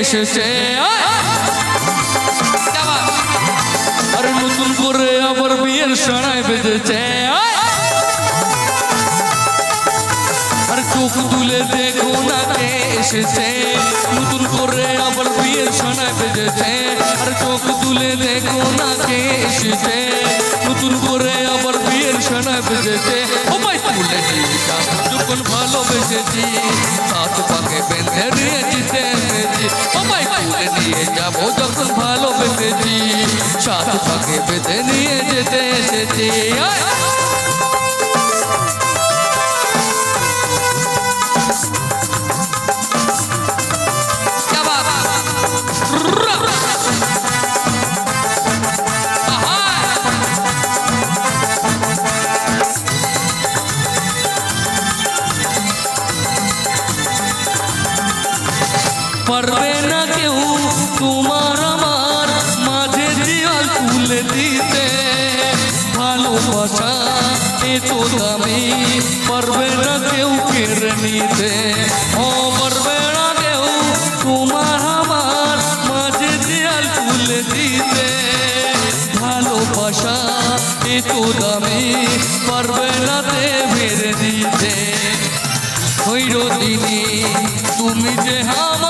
এসেছে আর নতুন করে আবার বিয়ের সাড়ায় বেঁধেছে আর চোখ তুলে দেখো না কে এসেছে। নতুন করে আবার বিয়ের সাড়ায় বেঁধেছে। আর চোখ তুলে দেখো না কে এসেছে। নতুন করে আবার বিয়ের সাড়ায় বেজেছে ও ভাই তুলে যখন ভালোবেসেছি পাকে বেঁধে নিয়েছি। ও ভাই তুলে নিয়ে যাব যখন ভালোবেসেছি। সাথে পাকে বেঁধে নিয়ে যেতে এসেছি। পারবে না কেউ তোমার আমার মাঝে দেওয়াল তুলে দিতে। ভালোবাসা এত দামি, পারবে না কেউ কেড়ে নিতে। ও, পারবে না কেউ তোমার আমার মাঝে দেওয়াল তুলে দিতে। ভালোবাসা এত দামি, পারবে না তে মেরে দিতে। দিনী তুমি যে আমার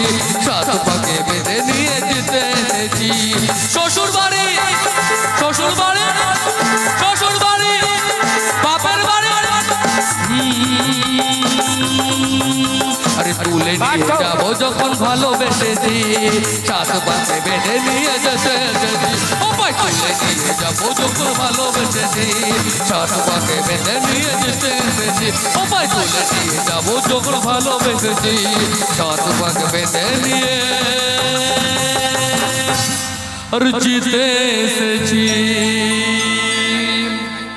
নিয়ে যাব যখন ভালোবেসেছি। সাত পাকে বেঁধে নিয়ে যেতে এনেছি সবাই তুলে নিয়ে যাব যখন ভালোবেসেছি। সাত পাকে বেঁধে নিয়ে যেতে এনেছি সবাই তুলে নিয়ে যাব যখন ভালোবেসেছি। সাত পাকে বেঁধে নিয়ে আর জিতে এসেছি।